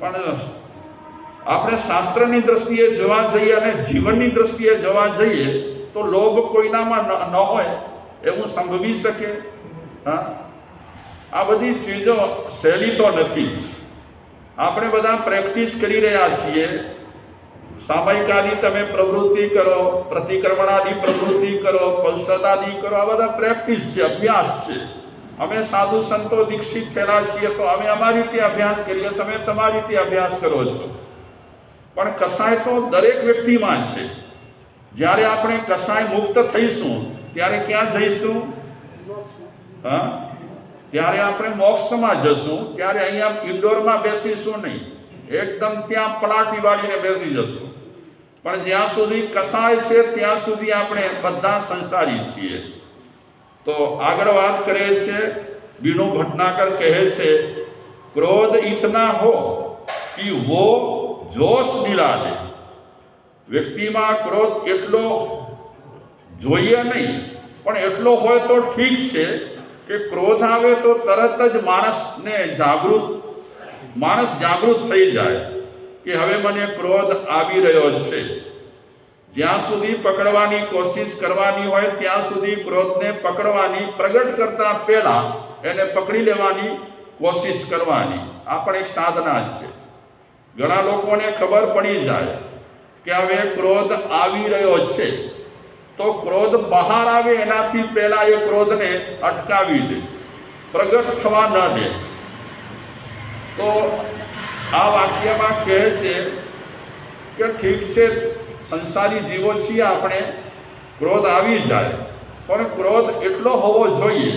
પણ આપણે શાસ્ત્રની દ્રષ્ટિએ જોવા જઈએ અને જીવનની દ્રષ્ટિએ જોવા જઈએ તો લોભ કોઈનામાં ન હોય એવું સંભવી શકે. હા? આ બધી ચીજો સહેલી તો નથી જ. આપણે બધા પ્રેક્ટિસ કરી રહ્યા છીએ. સામયિકાની તમે પ્રવૃત્તિ કરો પ્રતિક્રમણાની પ્રવૃત્તિ કરો પલસદાની કરો, આ બધા પ્રેક્ટિસ છે, અભ્યાસ છે. અમે સાધુ સંતો, દીક્ષિત થયેલા છીએ તો અમે અમારી રીતે અભ્યાસ કરીએ, તમે તમારી રીતે અભ્યાસ કરો છો. પણ કસાય તો દરેક વ્યક્તિમાં છે. જ્યારે આપણે કસાય મુક્ત થઈશું, ત્યારે ક્યાં જઈશું? હા? ત્યારે આપણે મોક્ષમાં જશું, ત્યારે અહીંયા ઇન્ડોરમાં બેસીશું નહીં. એકદમ ત્યાં પલાટી વાળીને બેસી જશું. પણ જ્યાં સુધી કસાય છે, ત્યાં સુધી આપણે બધા સંસારી છીએ. તો આગળ વાત કરે છે, બીનુ ભટનાકર કહે છે, ક્રોધ ઇતના હો કે વો જોશ દિલા દે વ્યક્તિમાં ક્રોધ એટલો જોઈએ નહીં, પણ એટલો હોય તો ઠીક છે કે ક્રોધ આવે તો તરત જ માણસને જાગૃત, માણસ જાગૃત થઈ જાય કે હવે મને ક્રોધ આવી રહ્યો છે. જ્યાં સુધી પકડવાની કોશિશ કરવાની હોય, ત્યાં સુધી ક્રોધને પકડવાની, પ્રગટ કરતા પહેલા એને પકડી લેવાની કોશિશ કરવાની. આ પણ એક સાધના છે. ઘણા લોકોને ખબર પડી જાય કે હવે ક્રોધ આવી રહ્યો છે. તો ક્રોધ બહાર આવે એનાથી પહેલા એ ક્રોધને અટકાવી દે, પ્રગટ થવા ન દે. તો આ વાક્યમાં કહે છે કે ઠીક છે સંસારી જીવો છીએ આપણે ક્રોધ આવી જાય. પણ ક્રોધ એટલો હોવો જોઈએ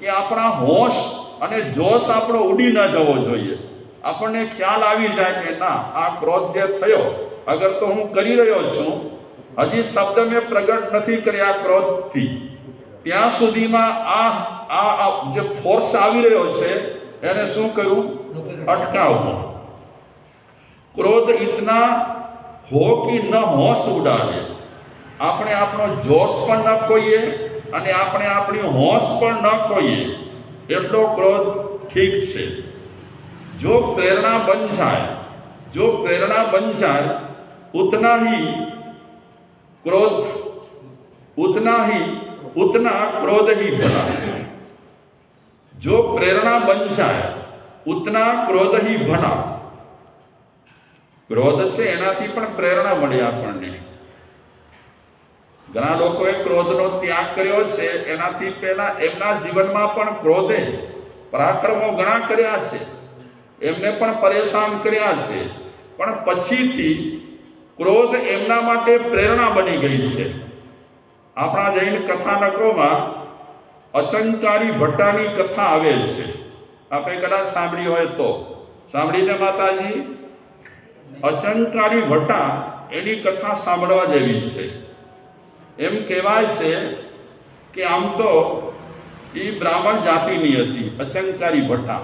કે આપણા હોશ અને જોશ આપણો ઉડી ન જવો જોઈએ. આપણને ખ્યાલ આવી જાય કે ના આ ક્રોધ જે થયો અગર તો હું કરી રહ્યો છું હજી શબ્દ મેં પ્રગટ નથી કર્યા ક્રોધથી. ત્યાં સુધીમાં આ આ જે ફોર્સ આવી રહ્યો છે એને શું કર્યું? અટકાવવું. ક્રોધ ઇતના હો ન હોશ ઉડાવે આપણે આપણો જોશ પણ ન ખોઈએ અને આપણે આપણી હોશ પણ ન ખોઈએ. એટલો ક્રોધ ઠીક છે. જો પ્રેરણા બન જાય, જો પ્રેરણા બન જાય ઉતના હી ક્રોધ ઉતના હી ઉતના ક્રોધ હી ભલા. જો પ્રેરણા બન જાય, ઉતના ક્રોધ હી ભલા. ક્રોધ છે, એનાથી પણ પ્રેરણા મળી આપણને. ઘણા લોકોએ ક્રોધનો ત્યાગ કર્યો છે, એનાથી પહેલા એમના જીવનમાં પણ ક્રોધે પરાક્રમો ઘણા કર્યા છે. એમને પણ પરેશાન કર્યા છે. પણ પછીથી ક્રોધ એમના માટે પ્રેરણા બની ગઈ છે. આપણા જૈન કથાનકોમાં અચંકારી ભટ્ટાની કથા આવે છે. આપણે કદાચ સાંભળી હોય તો. સાંભળીને માતાજી અચંકારી ભટ્ટા એની કથા સાંભળવા જેવી છે. એમ કહેવાય છે કે આમ તો એ બ્રાહ્મણ જાતિની હતી, અચંકારી ભટ્ટા.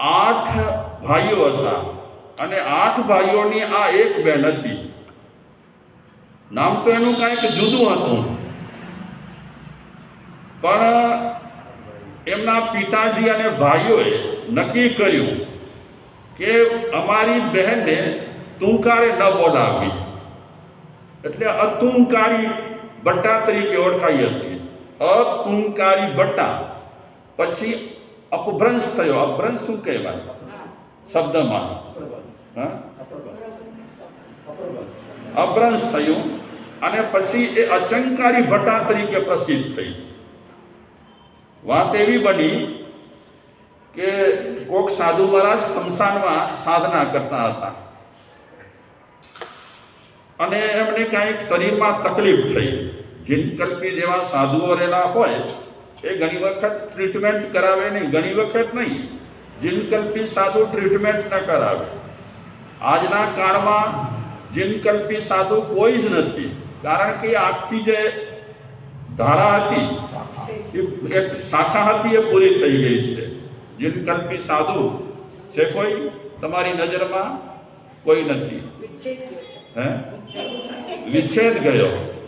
આઠ ભાઈઓ હતા અને આઠ ભાઈઓની આ એક બહેન હતી. નામ તો એનું કાંઈક જુદું હતું. પણ એમના પિતાજી અને ભાઈઓએ નક્કી કર્યું કે અમારી બહેનને તુંકારે ન બોલાવી એટલે અતુંકારી ભટ્ટા તરીકે ઓળખાઈ હતી. અતુંકારી ભટ્ટા પછી અપભ્રંશ થયો. અપભ્રંશ શું કહેવાય? શબ્દમાં. હા? અપભ્રંશ થયું. અને પછી એ અચંકારી ભટ્ટા તરીકે પ્રસિદ્ધ થઈ. વાત એવી બની કે કોક સાધુ મહારાજ શમશાનમાં સાધના કરતા હતા. અને એમને કાંઈક શરીરમાં તકલીફ થઈ. જીનકલ્પી જેવા સાધુઓ રહેલા હોય, એ ઘણી વખત ટ્રીટમેન્ટ કરાવે નહીં, ઘણી વખત નહીં. જીનકલ્પી સાધુ ટ્રીટમેન્ટ ન કરાવે. આજના કાળમાં જીનકલ્પી સાધુ કોઈ જ નથી. કારણ કે આખી જે ધારા હતી એક શાખા હતી એ પૂરી થઈ ગઈ છે. જીનકલ્પી સાધુ છે કોઈ? તમારી નજરમાં કોઈ નથી. હે? વિચ્છેદ ગયો.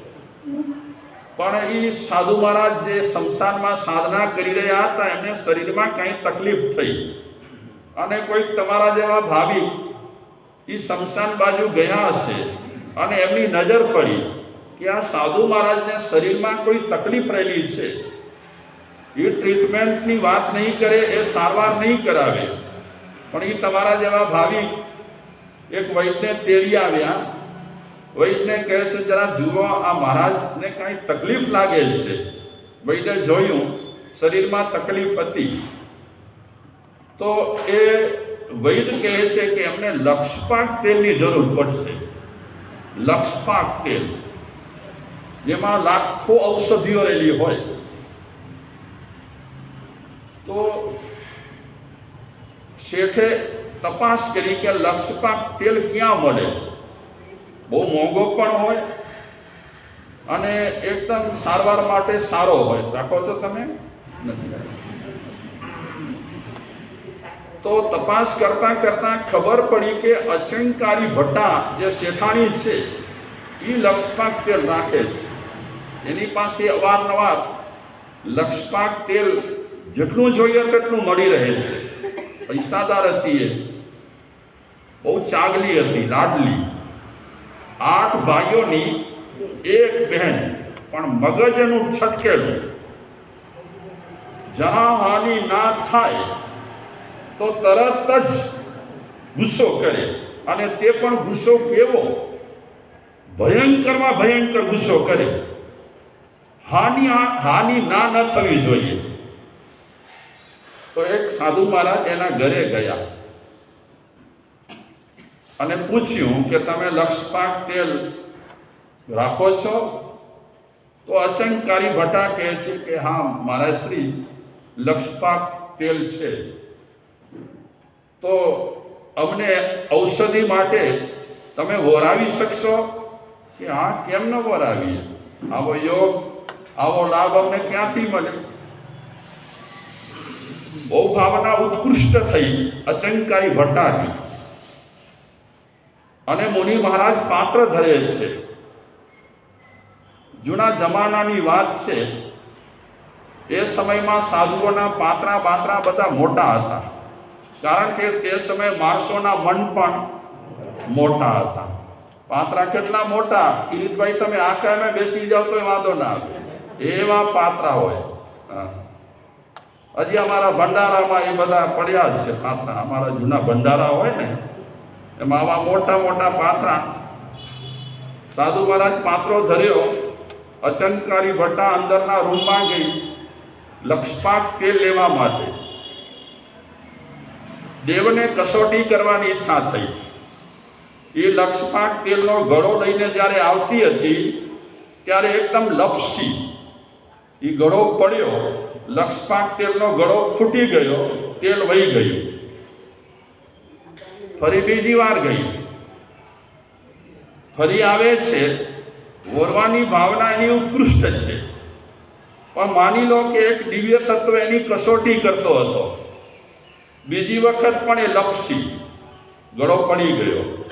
પણ એ સાધુ મહારાજ જે શમશાનમાં સાધના કરી રહ્યા હતા, એમને શરીરમાં કંઈ તકલીફ થઈ. અને કોઈક તમારા જેવા ભાવિક એ શમશાન બાજુ ગયા હશે અને એમની નજર પડી કે આ સાધુ મહારાજને શરીરમાં કોઈ તકલીફ રહેલી છે. એ ટ્રીટમેન્ટની વાત નહીં કરે, એ સારવાર નહીં કરાવે. પણ એ તમારા જેવા ભાવિક એક વૈદ્યને તેડી આવ્યા. વૈદ્યને કહે છે, જરા જુઓ, આ મહારાજને કાંઈ તકલીફ લાગે છે. વૈદ્ય જોયું, શરીરમાં તકલીફ હતી. તો એ વૈદ કહે છે કે એમને લક્ષપાક તેલની જરૂર પડશે. લક્ષપાક તેલ, જેમાં લાખો ઔષધિઓ રહેલી હોય. તો શેઠે તપાસ કરી કે લક્ષપાક તેલ ક્યાં મળે? બહુ મોંઘો પણ હોય અને એકદમ સારવાર માટે સારો હોય. રાખો છો તમે? નથી તો તપાસ કરતા કરતા ખબર પડી કે અચંકારી ભટ્ટા જે શેઠાણી છે એ લક્ષપાક તેલ રાખે છે. એની પાસે અવારનવાર લક્ષપાક તેલ જેટલું જોઈએ તેટલું મળી રહે છે. પૈસાદાર હતી એ. બહુ ચાગલી હતી, લાડલી. આઠ ભાઈઓની એક બહેન, પણ મગજ એનું છટકેલું. જરા હાનિ ના થાય, તો તરત જ ગુસ્સો કરે. અને તે પણ ગુસ્સો કેવો? ભયંકરમાં ભયંકર ગુસ્સો કરે. હાનિ હાનિ ના ન થવી જોઈએ. તો એક સાધુ મહારાજ એના ઘરે ગયા. અને પૂછ્યું કે તમે લક્ષપાક તેલ રાખો છો? તો અચંકારી ભટ્ટા કહે છે કે, હા, મારા શ્રી લક્ષપાક તેલ છે. તો અમને ઔષધિ માટે તમે વોરાવી શકશો? કે, હા, કેમ ન વરાવીએ? આવો યોગ, આવો લાભ અમને ક્યાંથી મળે? ભાવના ઉત્કૃષ્ટ થઈ અચંકારી ભટ્ટાની અને મુનિ મહારાજ પાત્ર ધરે છે. જૂના જમાનાની વાત છે, એ સમયમાં સાધુઓના પાત્રા બાત્રા બધા મોટા હતા. કારણ કે તે સમયે માણસોના મન પણ મોટા હતા. પાત્રા કેટલા મોટા? કિરીટભાઈ, તમે આ કાયમે બેસી જાઓ તો વાંધો ના આવે. એવા પાત્રા હોય. હા. હજી અમારા ભંડારામાં એ બધા પડ્યા જ છે. પાત્રા અમારા જૂના ભંડારા હોય ને, એમાં આવા મોટા મોટા પાત્રા. સાધુ મહારાજ પાત્રો ધર્યો અચનકારી ભટ્ટા અંદરના રૂમમાં ગઈ, લક્ષપાક તેલ લેવા માટે. દેવને કસોટી કરવાની ઈચ્છા થઈ. એ લક્ષપાક તેલનો ઘડો લઈને જ્યારે આવતી હતી, ત્યારે એકદમ લપસી. એ ગળો પડ્યો. લક્ષપાક તેલનો ગળો ફૂટી ગયો, તેલ વહી ગયું. ફરી બીજી વાર ગઈ. ફરી આવે છે. વરવાની ભાવના એની ઉત્કૃષ્ટ છે. પણ માની લો કે એક દિવ્ય તત્વ એની કસોટી કરતો હતો. બીજી વખત પણ એ લપસી. ગળો પડી ગયો.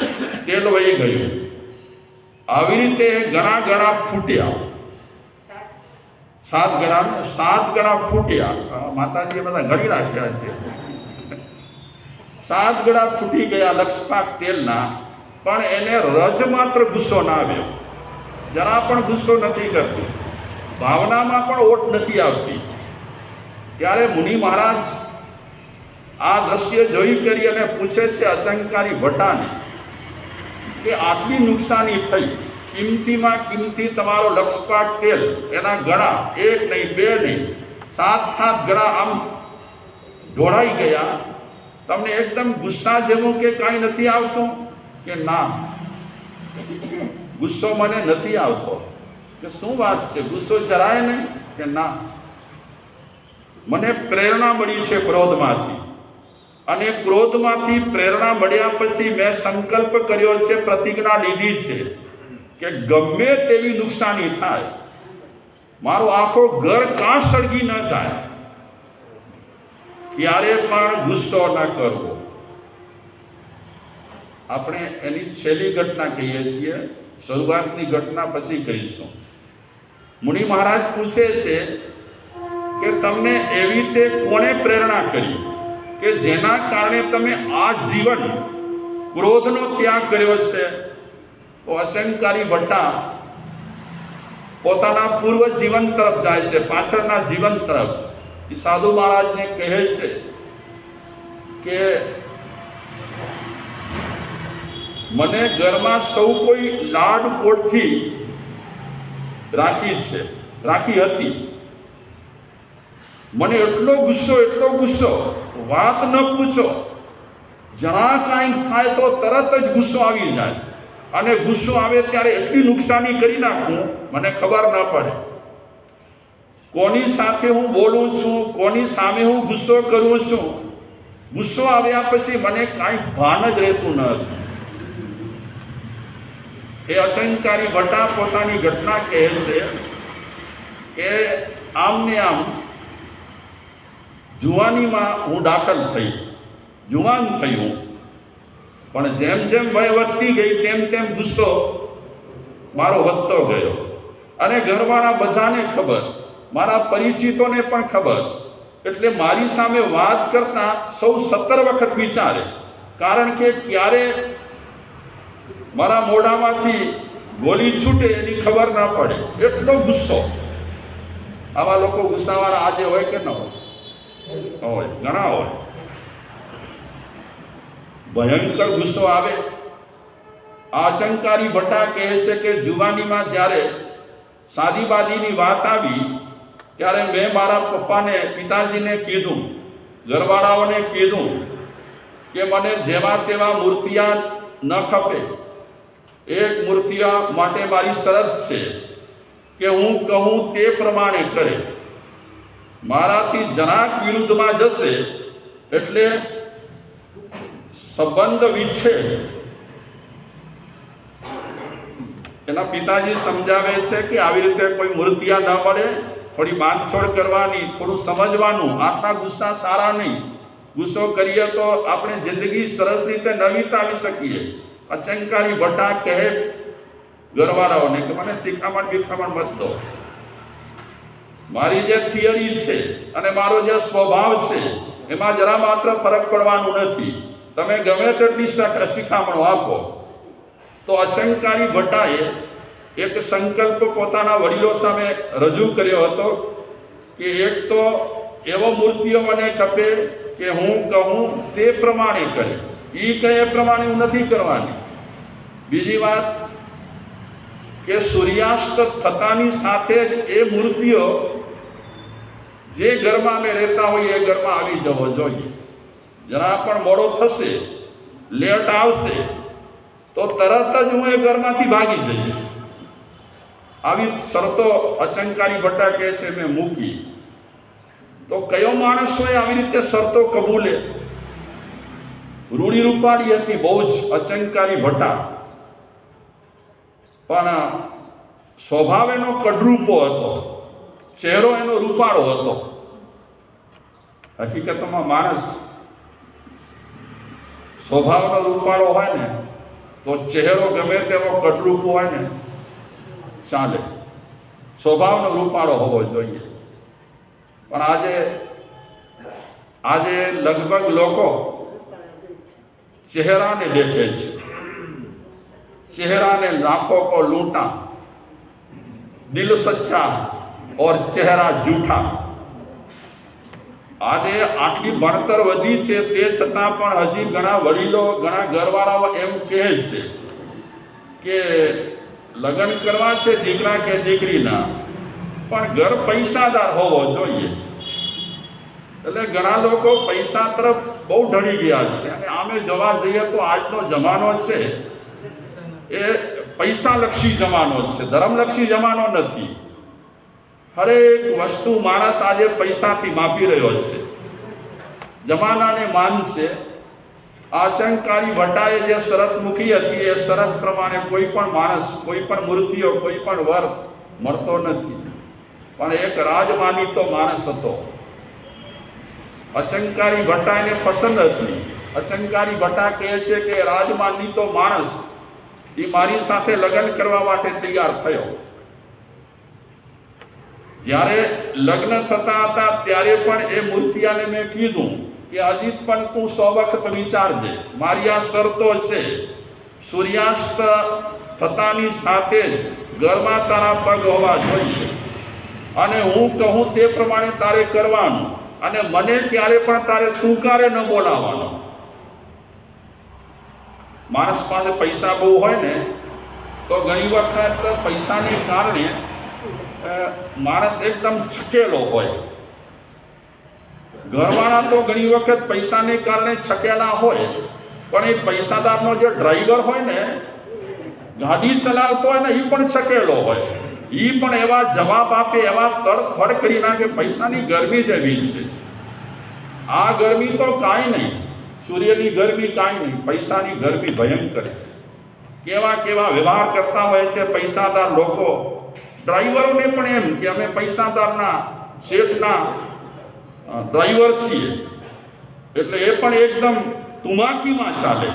તેલ વહી ગયું. આવી રીતે ઘણા ઘણા ફૂટ્યા. સાત ગણા સાત ગણા ફૂટ્યા. માતાજીએ બધા ઘડી રાખ્યા છે. સાત ગળા ફૂટી ગયા લક્ષપાક તેલના, પણ એને રજ માત્ર ગુસ્સો ના આવ્યો. જરા પણ ગુસ્સો નથી કરતી. ભાવનામાં પણ ઓટ નથી આવતી. ત્યારે મુનિ મહારાજ આ દ્રશ્ય જોઈ કરી અને પૂછે છે અસંકારી ભટ્ટાને કે આટલી નુકસાની થઈ? કિંમતીમાં કિંમતી તમારો લક્ષપાટ તેલ, એના ગળા એક નહીં, બે નહીં, સાત સાત ગળા આમ ઢોળાઈ ગયા. તમને એકદમ ગુસ્સા જેવું કે કાંઈ નથી આવતું? કે ના, ગુસ્સો મને નથી આવતો. કે શું વાત છે? ગુસ્સો જરાય નહીં? કે ના? મને પ્રેરણા મળી છે ક્રોધમાંથી. અને ક્રોધમાંથી પ્રેરણા મળ્યા પછી મેં સંકલ્પ કર્યો છે, પ્રતિજ્ઞા લીધી છે. કે ગમે તેવી નુકસાની થાય, મારો આખો ઘર કાં સળગી ન જાય, ક્યારે પણ ગુસ્સો ન કરવો. આપણે એની છેલ્લી ઘટના કહીએ છીએ, શરૂઆતની ઘટના પછી કહીશું. મુનિ મહારાજ પૂછે છે કે તમને એવી રીતે કોણે પ્રેરણા કરી કે જેના કારણે તમે આ જીવન ક્રોધનો ત્યાગ કર્યો છે? તો અચંકારી ભટ્ટા પોતાના પૂર્વ જીવન તરફ જાય છે, પાછળના જીવન તરફ. એ સાધુ મહારાજને કહે છે કે મને ઘરમાં સૌ કોઈ લાડ કોટથી રાખી છે, રાખી હતી. મને એટલો ગુસ્સો એટલો ગુસ્સો, વાત ન પૂછો. જરા કાંઈક થાય તો તરત જ ગુસ્સો આવી જાય. અને ગુસ્સો આવે ત્યારે એટલી નુકસાની કરી નાખું, મને ખબર ન પડે. કોની સાથે હું બોલું છું, કોની સામે હું ગુસ્સો કરું છું, ગુસ્સો આવ્યા પછી મને કાંઈ ભાન જ રહેતું ન હતું. એ અચંકારી ભટ્ટા પોતાની ઘટના કહે છે કે આમ ને આમ જુવાનીમાં હું દાખલ થઈ, જુવાન હું પણ જેમ જેમ વય વધતી ગઈ, તેમ તેમ ગુસ્સો મારો વધતો ગયો. અને ઘરવાળા બધાને ખબર, મારા પરિચિતોને પણ ખબર. એટલે મારી સામે વાત કરતા સૌ સત્તર વખત વિચારે. કારણ કે ક્યારે મારા મોઢામાંથી ગોલી છૂટે એની ખબર ના પડે. એટલો ગુસ્સો. આવા લોકો ગુસ્સાવાળા આજે હોય કે ન હોય? હોય. ઘણા હોય. ભયંકર ગુસ્સો આવે. આચંકારી ભટ્ટા કહે છે કે જુવાનીમાં જ્યારે શાદીબાદીની વાત આવી, ત્યારે મેં મારા પપ્પાને, પિતાજીને કીધું, ઘરવાળાઓને કીધું કે મને જેવા તેવા મૂર્તિયા ન ખપે. એક મૂર્તિયા માટે મારી શરત છે કે હું કહું તે પ્રમાણે કરે. મારાથી જરાક વિરુદ્ધમાં જશે એટલે સંબંધ વિચ્છેદ. એના પિતાજી સમજાવે છે કે આવી રીતે કોઈ મૂર્તિયા ન મળે થોડી બાંધછોડ કરવાની, થોડું સમજવાનું, આટલા ગુસ્સા સારા નહીં. ગુસ્સો કરીએ તો આપણે જિંદગી સરસ રીતે ન વિતાવી શકીએ. અચંકારી ભટ્ટા કહે ઘરવાળાઓને કે મને શિખામણ બિખામણ મત દો. મારી જે થિયરી છે અને મારો જે સ્વભાવ છે, એમાં જરા માત્ર ફરક પડવાનું નથી. તમે ગમે તેટલી શિખામણો આપો, તો અચંકારી ભટ્ટાએ એક સંકલ્પ પોતાના વડીલો સામે રજૂ કર્યો હતો કે એક તો એવો મૂર્તિઓ મને ખપે કે હું કહું તે પ્રમાણે કરે. એ કહે એ પ્રમાણે હું નથી કરવાની. બીજી વાત કે સૂર્યાસ્ત થતાની સાથે જ એ મૂર્તિઓ જે ઘરમાં અમે રહેતા હોઈએ એ ઘરમાં આવી જવો જોઈએ. જરા પણ મોડો થશે, લેટ આવશે, તો તરત જ હું એ ઘરમાંથી ભાગી જઈશ. આવી શરતો અચંકારી ભટ્ટા કહે છે, મેં મૂકી. તો કયો માણસ હોય આવી રીતે શરતો કબૂલે? રૂડી રૂપાળી હતી બહુ જ અચંકારી ભટ્ટા. પણ સ્વભાવ એનો કડરૂપો હતો, ચહેરો એનો રૂપાળો હતો. હકીકતમાં માણસ સ્વભાવનો રૂપાળો હોય ને, તો ચહેરો ગમે તેવો કટરૂપ હોય ને, ચાલે. સ્વભાવનો રૂપાળો હોવો જોઈએ. પણ આજે આજે લગભગ લોકો ચહેરાને દેખે છે. ચહેરાને લાખો કો લૂંટા, દિલ સચ્ચા ઓર ચહેરા જૂઠા. આજે આટલી ભણતર વધી છે તે છતાં પણ હજી ઘણા વડીલો, ઘણા ઘરવાળાઓ એમ કહે છે કે લગ્ન કરવા છે દીકરા કે દીકરીના, પણ ઘર પૈસાદાર હોવો જોઈએ. એટલે ઘણા લોકો પૈસા તરફ બહુ ઢળી ગયા છે. અને આમે જવા જઈએ તો આજનો જમાનો છે એ પૈસાલક્ષી જમાનો છે. ધર્મલક્ષી જમાનો નથી. હરેક વસ્તુ માણસ આજે પૈસાથી માપી રહ્યો છે. જમાનાને માન છે. આચંકારી ભટ્ટાએ જે શરત મૂકી હતી, એ શરત પ્રમાણે કોઈ પણ માણસ, કોઈ પણ મૂર્તિઓ, કોઈ પણ વર્ગ મળતો નથી. પણ એક રાજમાનીતો માણસ હતો. અચંકારી ભટ્ટા એને પસંદ હતી. અચંકારી ભટ્ટા કહે છે કે રાજમાનીતો માણસ, એ મારી સાથે લગ્ન કરવા માટે તૈયાર થયો. જ્યારે લગ્ન થતા હતા ત્યારે પણ એ મૂર્તિયાને મેં કીધું કે અજીત પણ તું સો વખત વિચારજે. મારી આ શરતો છે. સૂર્યાસ્ત થતાની સાથે જ ઘરમાં તારા પગ હોવા જોઈએ. અને હું કહું તે પ્રમાણે તારે કરવાનું. અને મને ક્યારે પણ તારે તુકારે ન બોલાવવાનો. માણસ પાસે પૈસા બહુ હોય ને, તો ઘણી વખત પૈસાને કારણે માણસ એકદમ છકેલો હોય. ઘરવાળા તો ઘણી વખત પૈસાને કારણે છકેલા હોય, પણ એ પૈસાદારનો જે ડ્રાઈવર હોય ને, ગાડી ચલાવતો હોય ને એ પણ છકેલો હોય. એ પણ એવા જવાબ આપે, એવા તડફડ કરી નાખે, પૈસાની ગરમી જ એવી છે. આ ગરમી તો કાંઈ નહીં. સૂર્યની ગરમી કાંઈ નહીં. પૈસાની ગરમી ભયંકર છે. કેવા કેવા વ્યવહાર કરતા હોય છે પૈસાદાર લોકો. ડ્રાઈવરોને પણ એમ કે અમે પૈસાદારના શેઠના ડ્રાઈવર છીએ. એટલે એ પણ એકદમ તુમાખીમાં ચાલે.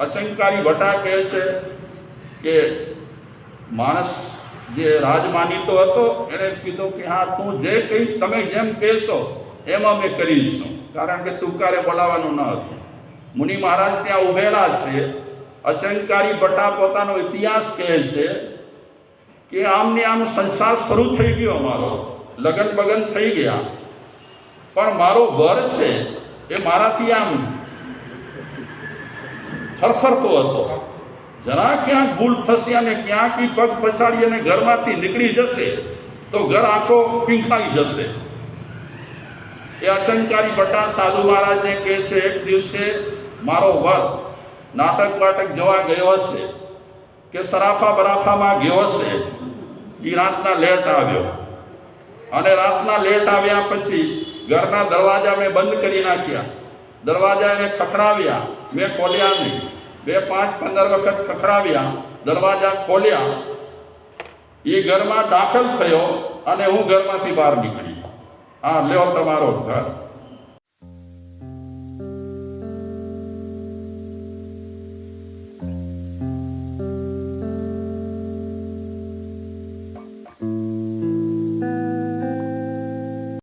અચંકારી ભટ્ટા કહે છે કે માણસ જે રાજમાનીતો હતો, એણે કીધું કે હા, તું જે કહીશ, તમે જેમ કહેશો, એમ અમે કરીશું. કારણ કે તુકારે બોલાવવાનું ન હતું. મુનિ મહારાજ ત્યાં ઉભેલા છે. અચંકારી ભટ્ટા પોતાનો ઇતિહાસ કહે છે કે આમને આમ સંસાર શરૂ થઈ ગયો અમારો. લગન બગન થઈ ગયા. પણ મારો વર છે એ મારાથી આમ થરથરતો હતો. જરા ક્યાંક ભૂલ થશે અને ક્યાંક પગ પછાડી અને ઘરમાંથી નીકળી જશે, તો ઘર આખો પીંખાઈ જશે. એ અચંકારી ભટ્ટા સાધુ મહારાજને કહે છે, એક દિવસે મારો વર નાટક વાટક જવા ગયો હશે કે સરાફા બરાફામાં ગયો હશે. એ રાતના લેટ આવ્યો. અને રાતના લેટ આવ્યા પછી ઘરના દરવાજા મેં બંધ કરી નાખ્યા. દરવાજા એને ખખડાવ્યા. મેં ખોલ્યા નહીં. બે પાંચ પંદર વખત ખખડાવ્યા. દરવાજા ખોલ્યા. એ ઘરમાં દાખલ થયો અને હું ઘરમાંથી બહાર નીકળી. હા, લ્યો તમારો ઘર.